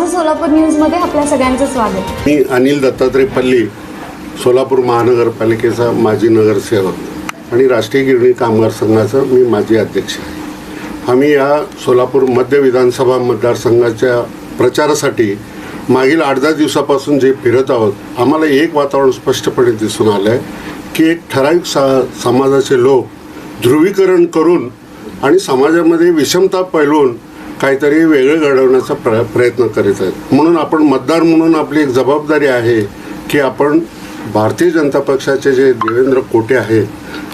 माझं सोलापूर न्यूजमध्ये आपल्या सगळ्यांचं स्वागत. मी अनिल दत्तात्रय पल्ली सोलापूर महानगरपालिकेचा माजी नगरसेवक आणि राष्ट्रीय गिरणी कामगार संघाचा मी माजी अध्यक्ष आहे. आम्ही या सोलापूर मध्य विधानसभा मतदारसंघाच्या प्रचारासाठी मागील आठ दहा दिवसापासून जे फिरत आहोत आम्हाला एक वातावरण स्पष्टपणे दिसून आलं आहे की एक ठराविक सा समाजाचे लोक ध्रुवीकरण करून आणि समाजामध्ये विषमता पैलवून काहीतरी वेगळं घडवण्याचा प्र प्रयत्न करीत आहेत. म्हणून आपण मतदार म्हणून आपली एक जबाबदारी आहे की आपण भारतीय जनता पक्षाचे जे देवेंद्र कोटे आहेत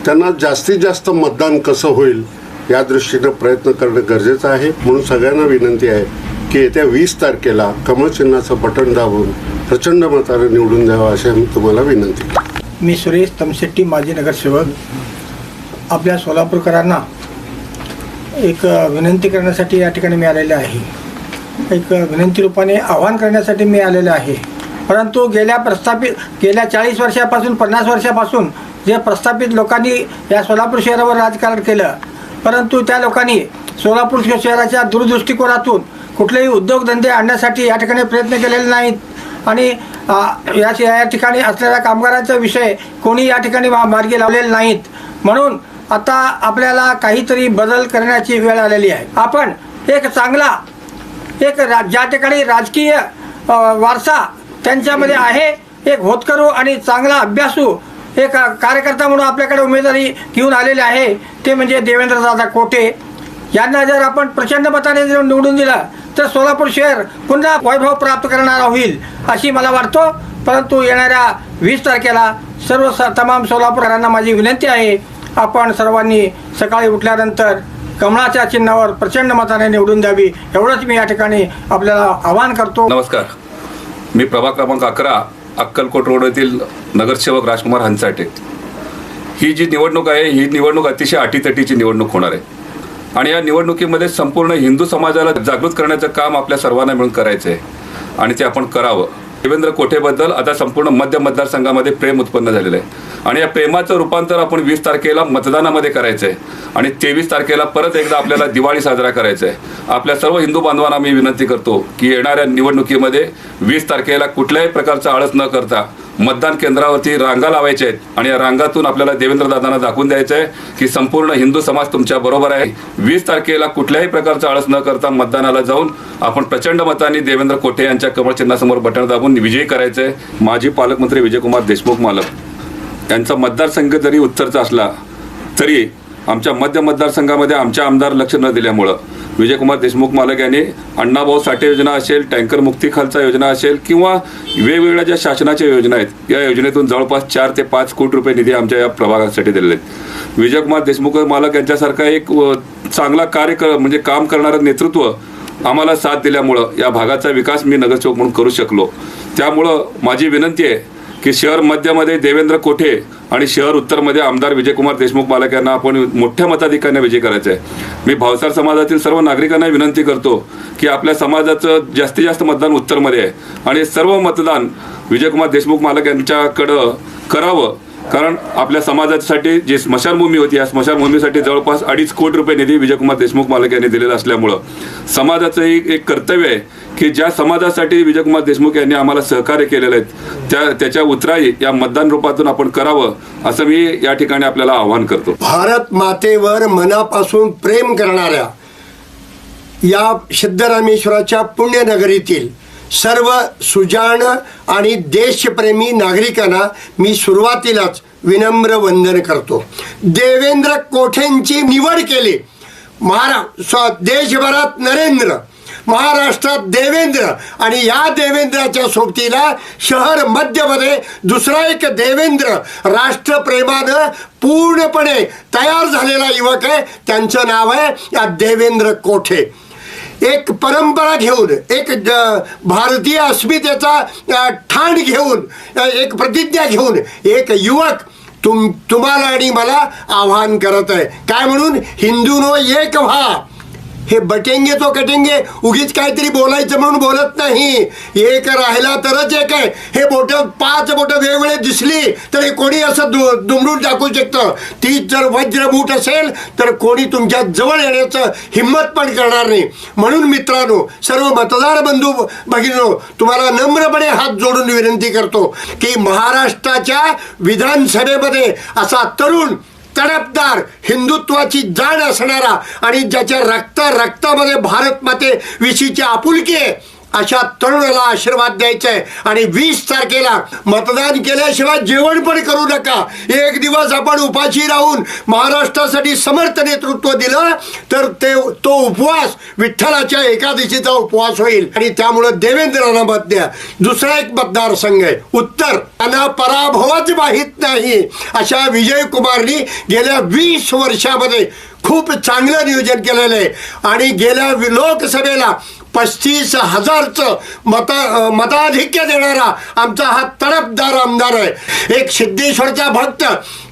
त्यांना जास्तीत जास्त मतदान कसं होईल या दृष्टीनं प्रयत्न करणं गरजेचं आहे. म्हणून सगळ्यांना विनंती आहे की येत्या वीस तारखेला कमळ चिन्हाचं बटन दाबून प्रचंड मताने निवडून द्यावं अशी मी तुम्हाला विनंती. मी सुरेश तमशेट्टी माजी नगरसेवक. आपल्या सोलापूरकरांना एक विनंती करण्यासाठी या ठिकाणी मी आलेले आहे. एक विनंती रूपाने आवाहन करण्यासाठी मी आलेलो आहे. परंतु गेल्या प्रस्थापित गेल्या चाळीस वर्षापासून पन्नास वर्षापासून जे प्रस्थापित लोकांनी या सोलापूर शहरावर राजकारण केलं परंतु त्या लोकांनी सोलापूर शहराच्या दूरदृष्टिकोनातून कुठलेही उद्योगधंदे आणण्यासाठी या ठिकाणी प्रयत्न केलेले नाहीत. आणि या या ठिकाणी असलेल्या कामगारांचा विषय कोणी या ठिकाणी मा- मार्गी लावलेले नाहीत. म्हणून आता आपल्याला काहीतरी बदल करण्याची वेळ आलेली आहे. आपण एक चांगला एक रा ज्या ठिकाणी राजकीय वारसा त्यांच्यामध्ये आहे एक होतकरू आणि चांगला अभ्यासू एक कार्यकर्ता म्हणून आपल्याकडे उमेदवारी घेऊन आलेले आहे ते म्हणजे देवेंद्रदादा कोटे. यांना जर आपण प्रचंड मताने जर निवडून दिलं तर सोलापूर शहर पुन्हा वैभव प्राप्त करणारा होईल अशी मला वाटतो. परंतु येणाऱ्या वीस तारखेला सर्व स तमाम सोलापूरकरांना माझी विनंती आहे आपण सर्वांनी सकाळी उठल्यानंतर कमळाच्या चिन्हावर प्रचंड मताने निवडून द्यावी एवढंच मी या ठिकाणी आपल्याला आवाहन करतो. नमस्कार. मी प्रभाग क्रमांक अकरा अक्कलकोट रोड येथील नगरसेवक राजकुमार हंचाटे ही जी निवडणूक आहे ही निवडणूक अतिशय अटीतटीची निवडणूक होणार आहे. आणि या निवडणुकीमध्ये संपूर्ण हिंदू समाजाला जागृत करण्याचं काम आपल्या सर्वांना मिळून करायचं आहे आणि ते आपण करावं. देवेंद्र कोठेबद्दल आता संपूर्ण मध्य मतदारसंघामध्ये प्रेम उत्पन्न झालेलं आहे. आणि या प्रेमाचं रूपांतर आपण वीस तारखेला मतदानामध्ये करायचं आहे आणि तेवीस तारखेला परत एकदा आपल्याला दिवाळी साजरा करायचं आहे आपल्या सर्व हिंदू बांधवांना मी विनंती करतो की येणाऱ्या निवडणुकीमध्ये वीस तारखेला कुठल्याही प्रकारचा आळस न करता मतदान केंद्रावरती रांगा लावायच्या आहेत. आणि या रांगातून आपल्याला देवेंद्र दादांना दाखवून द्यायचं आहे की संपूर्ण हिंदू समाज तुमच्या बरोबर आहे. वीस तारखेला कुठल्याही प्रकारचा आळस न करता मतदानाला जाऊन आपण प्रचंड मतांनी देवेंद्र कोठे यांच्या कमळ चिन्हासमोर बटण दाबून विजयी करायचं आहे माजी पालकमंत्री विजयकुमार देशमुख मालक. यांचा मतदारसंघ जरी उत्तरचा असला तरी आमच्या मध्य मतदारसंघामध्ये आमच्या आमदार लक्ष न दिल्यामुळं विजयकुमार देशमुख मालक यांनी अण्णाभाऊ साठे योजना असेल टँकर मुक्ती खालचा योजना असेल किंवा वेगवेगळ्या ज्या शासनाच्या योजना आहेत या योजनेतून जवळपास चार ते पाच कोटी रुपये निधी आमच्या या प्रभागासाठी दिलेले आहेत. विजयकुमार देशमुख मालक यांच्यासारखा एक चांगला कार्य कर म्हणजे काम करणारं नेतृत्व आम्हाला साथ दिल्यामुळं या भागाचा विकास मी नगरसेवक म्हणून करू शकलो. त्यामुळं माझी विनंती आहे की शहर मध्यमध्ये देवेंद्र कोठे आणि शहर उत्तरमध्ये आमदार विजयकुमार देशमुख मालक यांना आपण मोठ्या मताधिकाऱ्यांना विजय करायचं आहे मी भावसार समाजातील सर्व नागरिकांना विनंती करतो की आपल्या समाजाचं जास्तीत जास्त मतदान उत्तरमध्ये आहे. आणि सर्व मतदान विजयकुमार देशमुख मालक यांच्याकडं करावं कारण आपल्या समाजासाठी जी स्मशानभूमी होती या स्मशानभूमीसाठी जवळपास अडीच कोटी रुपये निधी विजयकुमार देशमुख मालक यांनी दिलेला असल्यामुळं समाजाचं एक एक कर्तव्य आहे की ज्या समाजासाठी विजयकुमार देशमुख यांनी आम्हाला सहकार्य केलेलं आहे त्या त्याच्या उतराई या मतदान रूपातून आपण करावं असं मी या ठिकाणी आपल्याला आवाहन करतो. भारत मातेवर मनापासून प्रेम करणाऱ्या या सिद्धरामेश्वराच्या पुण्यनगरीतील सर्व सुजाण आणि देशप्रेमी नागरिकांना मी सुरुवातीलाच विनम्र वंदन करतो. देवेंद्र कोठेंची निवड केली? महारा देशभरात नरेंद्र महाराष्ट्रात देवेंद्र आणि या देवेंद्राच्या सोबतीला शहर मध्यमध्ये दुसरा एक देवेंद्र राष्ट्रप्रेमानं पूर्णपणे तयार झालेला युवक आहे. त्यांचं नाव आहे या देवेंद्र कोठे? एक परंपरा घेऊन एक ज- भारतीय अस्मितेचा ठाण घेऊन एक प्रतिज्ञा घेऊन एक युवक तुम तुम्हाला आणि मला आव्हान करत आहे. काय म्हणून? हिंदूनो एक व्हा. हे बटेंगे तो कटेंगे. उगीच काहीतरी बोलायचं म्हणून बोलत नाही. एक राहिला तरच एक आहे. हे बोट पाच बोट वेगवेगळे दिसली तर हे कोणी असं दु दुमडून टाकू शकतं. तीच जर वज्रबूट असेल तर कोणी तुमच्या जवळ येण्याचं हिंमत पण करणार नाही. म्हणून मित्रांनो सर्व मतदार बंधू भगिनो तुम्हाला नम्रपणे हात जोडून विनंती करतो की महाराष्ट्राच्या विधानसभेमध्ये असा तरुण तडपदार हिंदुत्वाची जाण असणारा आणि ज्याच्या रक्त रक्तामध्ये भारत माते विषयीची आपुलकी आहे अशा तरुणाला आशीर्वाद द्यायचा आहे आणि वीस तारखेला मतदान केल्याशिवाय जेवण पण करू नका. एक दिवस आपण उपाशी राहून महाराष्ट्रासाठी समर्थ नेतृत्व दिलं तर ते तो उपवास विठ्ठलाच्या एकादशीचा उपवास होईल. आणि त्यामुळं देवेंद्रांना मत द्या. दुसरा एक मतदारसंघ आहे. उत्तर त्यांना पराभवच माहीत नाही. अशा विजय कुमारनी गेल्या वीस वर्षामध्ये खूप चांगलं नियोजन केलेलं आहे. आणि गेल्या वि- लोकसभेला पस्तीस हजारचं मत मताधिक्य देणारा आमचा हा तडपदार आमदार आहे. एक सिद्धेश्वरचा भक्त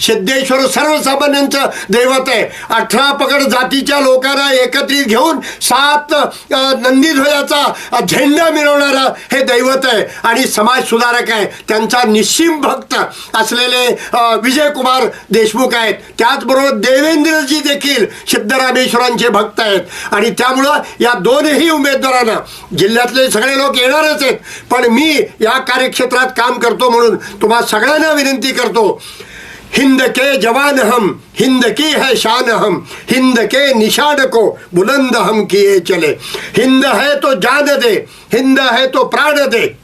सिद्धेश्वर सर्वसामान्यांचं दैवत आहे. अठरा पगड जातीच्या लोकांना एकत्रित घेऊन सात नंदीध्वजाचा झेंडा मिळवणारा हे दैवत आहे. आणि समाज सुधारक आहे. त्यांचा निश्चिम भक्त असलेले विजयकुमार देशमुख आहेत. त्याचबरोबर देवेंद्रजी देखील सिद्धरामेश्वरांचे भक्त आहेत. आणि त्यामुळं या दोनही उमेदवार ना जिल्ह्यातले सगळे लोक येणारच आहेत. पण मी या कार्यक्षेत्रात काम करतो म्हणून तुम्हा सगळ्यांना विनंती करतो. हिंद के जवान हम हिंद की है शान हम हिंद के निशान को बुलंद हम किए चले. हिंद है तो जान दे हिंद है तो प्राण दे.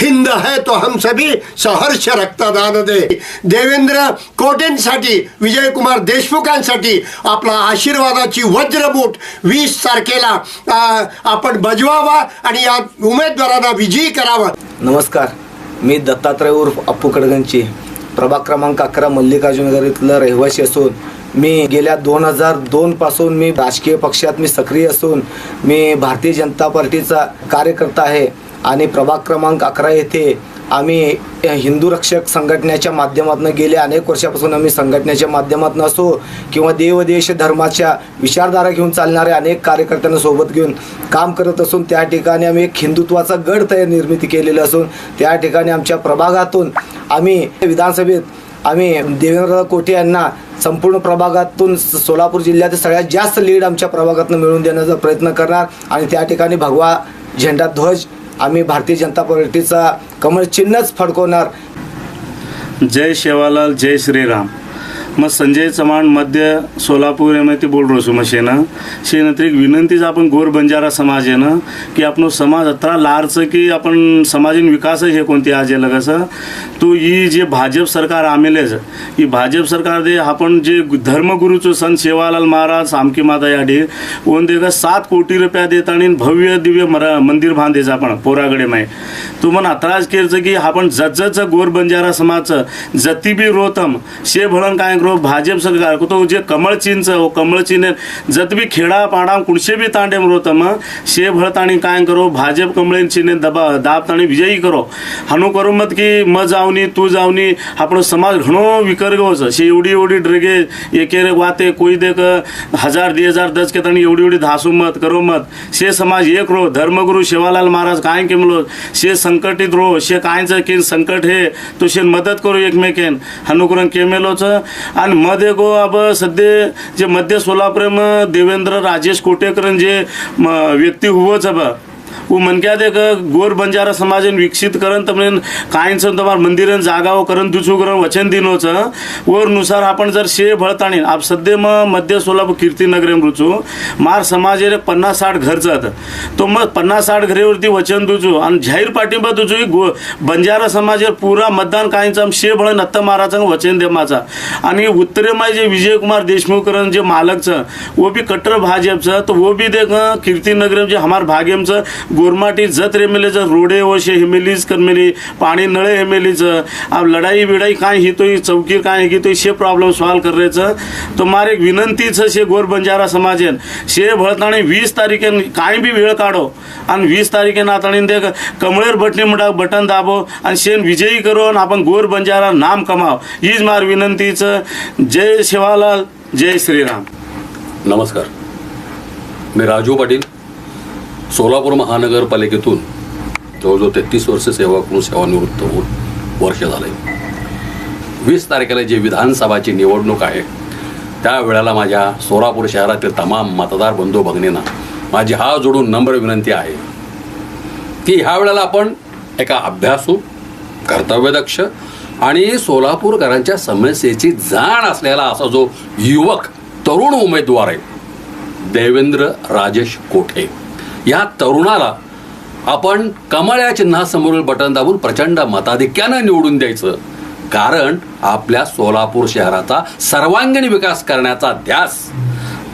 हिंद है तो हम सभी सहर्ष रक्तदान दे। देवेंद्र कोटेंसाठी विजयकुमार देशमुखांसाठी आपला आशीर्वादाची वज्रबूट वीस तारखेला आपण बजवावा आणि या उमेदवारांना विजयी करावा. नमस्कार. मी दत्तात्रय उर्फ अप्पू कडगंची प्रभाग क्रमांक अकरा मल्लिकार्जुनगर इथला रहिवासी असून मी गेल्या दोन हजार दोनपासून मी राजकीय पक्षात मी सक्रिय असून मी भारतीय जनता पार्टीचा कार्यकर्ता आहे. आणि प्रभाग क्रमांक अकरा येथे आम्ही हिंदू रक्षक संघटनेच्या माध्यमातून गेल्या अनेक वर्षापासून आम्ही संघटनेच्या माध्यमातून असो किंवा देव देश धर्माच्या विचारधारा घेऊन चालणाऱ्या अनेक कार्यकर्त्यांना सोबत घेऊन काम करत असून त्या ठिकाणी आम्ही एक हिंदुत्वाचा गड तयार निर्मिती केलेला असून त्या ठिकाणी आमच्या प्रभागातून आम्ही विधानसभेत आम्ही देवेंद्र कोटे यांना संपूर्ण प्रभागातून स- सोलापूर जिल्ह्यात सगळ्यात जास्त लीड आमच्या प्रभागातून मिळवून देण्याचा प्रयत्न करणार आणि त्या ठिकाणी भगवा झेंडा ध्वज आम्ही भारतीय जनता पार्टीचा कमळ चिन्हच फडकवणार. जय शेवालाल जय श्रीराम. मग संजय चव्हाण मध्य सोलापूर एम ते बोल रहो मैं शेना. शेन तर एक विनंतीच आपण गोर बंजारा समाज आहे ना की आपण समाज अत्रा लारचं की आपण समाजीन विकास हे कोणते आज आहे लगस. तो ही जे भाजप सरकार आमेलेच ही भाजप सरकार दे आपण जे धर्मगुरूचं संत सेवालाल महाराज सामकी माता या डे ओन देगा सात कोटी रुपया देत आणि भव्य दिव्य मरा मंदिर बांधायचं आपण पोराकडे माय. तो मन अत्राज केरचं की आपण जत गोर बंजारा समाजचं जती बी रोतम शे भळण काय करो भाजप सरकार को तो जे कमळ चिंच हो कमळ चिन्ह जत भी खेडा पाडा कुणशे बी तांडे मरो तम शे भळत आणि काय करो भाजप कमळे चिन्ह दबा दाब ताणी विजयी करो. हनु करू मत की म जावनी तू जावनी आपण समाज घणो विकरगोच शे एवढी एवढी ड्रगे एकेरे वाते कोई देख हजार दी हजार दस के तणी एवढी एवढी धासू मत करो मत. शे समाज एक रो धर्मगुरु शेवालाल महाराज काय केमलो शे संकटित रो शे कायचं किन संकट हे तो शे मदत करू एकमेकेन. हनुकरण केमेलोचं आणि मध्ये गो अब सध्या जे मध्य सोलापूर देवेंद्र राजेश कोटेकरन जे म, व्यक्ती हुवच अब. वो मन क्या देख गोर बंजारा समाजन विकसित करन तमने कायनच तुम्हाला मंदिरन जागाव करन दुचू करन वचन दिनोच वो नुसार आपण जर शे भळताणी आप सद्य म मध्य सोलापूर कीर्तीनगरेम रुचो मार समाज समाजेले पन्नास साठ घर जात। तो मग पन्नास साठ घरेवरती वचन दुचू आणि जाहीर पाठिंबा दुचू गो बंजारा समाज पूरा मतदान कायनच शे भळ नत्ता माराचं वचन देमाचा। आणि उत्तरेमाय जे विजयकुमार देशमुख करन जे मालकचं वो भी कट्टर भाजपचं तो वो भी देख कीर्तीनगरेम जे हमार भागेमचं गोरमाटी जत रेमेलेचं रोडे वशे हिमेलीच करमेली पाणी नळे हेमेलीचं अब लढाई बिडाई काय हितोय चौकी काय हितोय शे प्रॉब्लेम सॉल्व करायचं. तो मार एक विनंतीचं शे गोर बंजारा समाजेन. शे भळताणी वीस तारखेन काय बी वेळ काढो. आणि वीस तारखेन आता ते कमळेर बटणी म्हणा बटन दाबो आणि शेन विजयी करो आणि आपण गोर बंजारा नाम कमाव. हीच मार विनंतीचं. जय शिवालाल जय श्रीराम. नमस्कार. मी राजू पाटील सोलापूर महानगरपालिकेतून जवळजवळ तेहतीस वर्ष सेवा करून सेवानिवृत्त होऊन वर्ष झालं आहे वीस तारखेला जी विधानसभाची निवडणूक आहे त्यावेळेला माझ्या सोलापूर शहरातील तमाम मतदार बंधू भगिनींना माझी हा जोडून नम्र विनंती आहे की ह्या वेळेला आपण एका अभ्यासू कर्तव्यदक्ष आणि सोलापूरकरांच्या समस्येची जाण असलेला असा जो युवक तरुण उमेदवार आहे देवेंद्र राजेश कोठे? या तरुणाला आपण कमळ या चिन्हासमोरील बटन दाबून प्रचंड मताधिक्यानं निवडून द्यायचं. कारण आपल्या सोलापूर शहराचा सर्वांगीण विकास करण्याचा ध्यास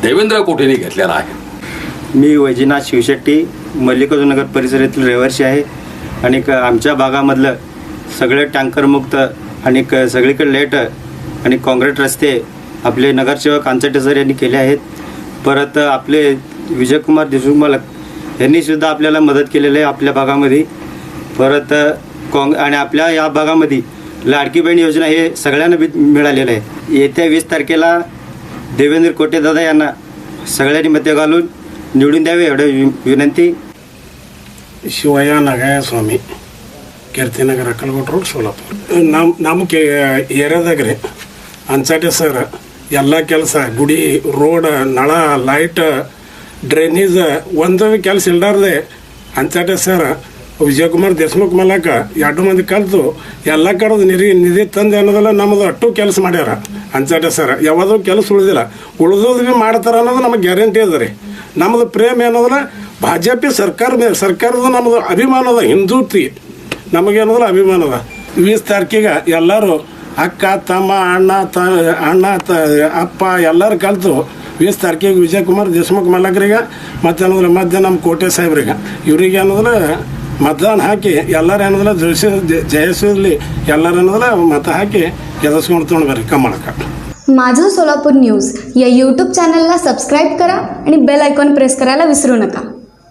देवेंद्र कोठेने घेतलेला आहे. मी वैजनाथ शिवशेट्टी मल्लिकार्जुनगर परिसरातील रहिवासी आहे. आणि क- आमच्या भागामधलं सगळे टँकरमुक्त आणि क सगळीकडे लेट आणि काँक्रीट रस्ते आपले नगरसेवक कांचटे सर यांनी केले आहेत. परत आपले विजयकुमार देशमुख मालक यांनी सुद्धा आपल्याला मदत केलेली आहे आपल्या भागामध्ये परत काँग आणि आपल्या या भागामध्ये लाडकी बहीण योजना हे सगळ्यांना बी मिळालेलं आहे येत्या वीस तारखेला देवेंद्र कोटेदादा यांना सगळ्यांनी मते घालून निवडून द्यावे एवढं वि- विनंती ಶಿವಯ್ಯ ನಗಾಯ ಸ್ವಾಮಿ ಕೀರ್ತಿನಗರ ಅಕ್ಕಲಕೋಟ ರೋಡ್ ಸೋಲಾಪುರ ನಮ್ಮ ನಮ್ಮ ಕೆ ಏರಿಯಾದಾಗ ರೀ ಅಂಚಾಟೆ ಸರ್ ಎಲ್ಲ ಕೆಲಸ ಗುಡಿ ರೋಡ್ ನಳ ಲೈಟ್ ಡ್ರೈನೇಜ್ ಒಂದು ಕೆಲಸ ಇಲ್ಲಾರ್ದೆ ಅಂಚಾಟೆ ಸರ್, ವಿಜಯಕುಮಾರ್ ದೇಶಮುಖ್ ಮಲಕ ಎರಡು ಮಂದಿ ಕಲಿತು ಎಲ್ಲ ಕಡೆದು ನಿಧಿ ನಿಧಿ ತಂದು ಅನ್ನೋದಲ್ಲ ನಮ್ಮದು ಅಟ್ಟು ಕೆಲಸ ಮಾಡ್ಯಾರ ಅಂಚಾಟೆ ಸರ್. ಯಾವುದು ಕೆಲಸ ಉಳಿದಿಲ್ಲ. ಉಳಿದೋದು ಭೀ ಮಾಡ್ತಾರ ಅನ್ನೋದು ನಮಗೆ ಗ್ಯಾರಂಟಿ ಅದ ರೀ. ನಮ್ಮದು ಪ್ರೇಮ ಏನದಲ್ಲ, ಭಾಜಪಿ ಸರ್ಕಾರ ಸರ್ಕಾರದ ನಮ್ಮದು ಅಭಿಮಾನ ಅದ ಹಿಂದೂತಿ ನಮಗೇನದಲ್ಲ ಅಭಿಮಾನ ವೀಸ್ ತಾರೀಕಿಗೆ ಎಲ್ಲರೂ ಅಕ್ಕ, ತಮ್ಮ, ಅಣ್ಣ, ತ ಅಣ್ಣ, ತ, ಅಪ್ಪ ಎಲ್ಲರೂ ಕಲಿತು ವೀಸ್ ತಾರೀಕಿಗೆ ವಿಜಯಕುಮಾರ್ ದೇಶಮುಖ್ ಮಲ್ಲಕರಿಗೆ ಮತ್ತು ಏನಂದ್ರೆ ಮಧ್ಯ ನಮ್ಮ ಕೋಟೆ ಸಾಹೇಬ್ರಿಗೆ ಇವ್ರಿಗೆ ಏನಂದ್ರೆ मतदान ಹಾಕಿ ಎಲ್ಲರೂ ಏನಂದ್ರೆ ಜಯಿಸಿ ಜಯಿಸಿರ್ಲಿ ಎಲ್ಲರೂ ಏನಂದ್ರೆ ಮತ ಹಾಕಿ ಗೆದಸ್ಕೊಂಡು ತೊಗೊಂಡು ಬರ್ರಿ ಕಮ್ಮಳಕ್ಕೆ माझं सोलापूर न्यूज या यूट्यूब चॅनलला सबस्क्राईब करा आणि बेल आयकॉन प्रेस करायला विसरू नका